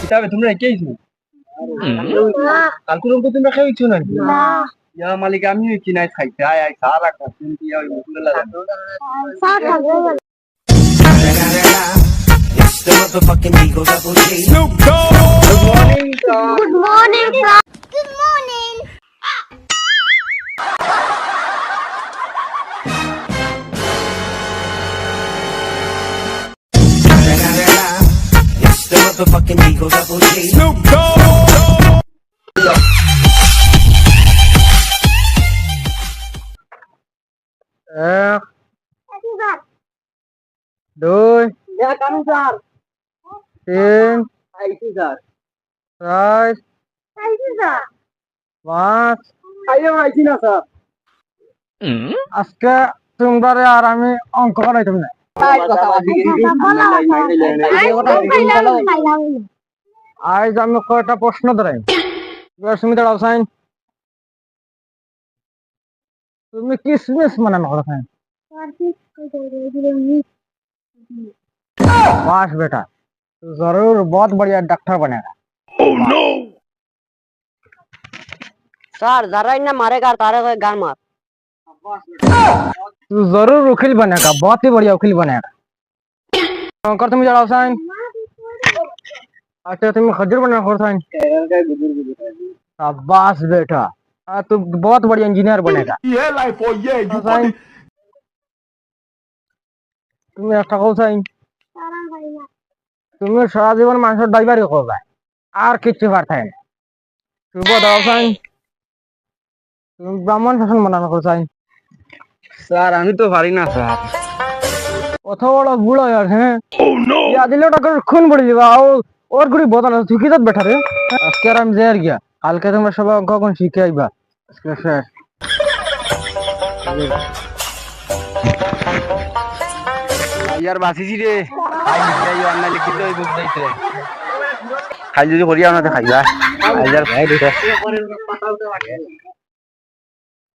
কিতাবে তোমরা খেয়েছো কালকে অঙ্ক তোমরা খেয়েছো না। ইয়া মালিক আমি কি নাই খাইতে। আয় আয় সারা খাচ্ছেন কি ওই মুখলে লাগা It's the motherfucking Eagle Double G. Morning Good morning. Good motherfucking Eagle Double G. এক দুই তিন চার পাঁচ আজকে তোমরা আর আমি অঙ্ক করাইতাম না আজ আমি কয়টা প্রশ্ন ধরাই এবার তুমি দাঁড়াও সাইন তুমি কিসমিস মানে না সাইন बस बेटा तू जरूर बहुत बढ़िया डॉक्टर बनेगा सर जरा ही ना मारेगा तारे को गान मार तू जरूर वकील बनेगा बहुत ही बढ़िया वकील बनेगा शंकर तुम्हें जरा साइन अच्छा तुम्हें खजूर बना खोर साइन शाबाश बेटा हाँ तू बहुत बढ़िया इंजीनियर बनेगा Yeah, life, oh yeah, you sign তুমি একটা কও সাইন তুমি সারা জীবন মানুষের ড্রাইভারই করবে আর কিচ্ছু পারতাই না শুভ দাও সাইন তুমি ব্রাহ্মণ শাসন বানানো করো সাইন স্যার আমি তো পারি না স্যার। কত বড় বুড়ো আর হ্যাঁ? ইয়া দিলে ওটা খুন পড়ে যাবা ওর গুড়ি বদল ঠিকই তো বেটা রে? আজকে আর আমি যাই আর গিয়া কালকে তোমরা সবাই অঙ্ক কোন শিখে আইবা। আজকে শেষ ইয়ার বাসিছি রে। খাই লিখিত যাইতে। যদি করিয়া না খাইবা। আইয়ার ভাই দুটা।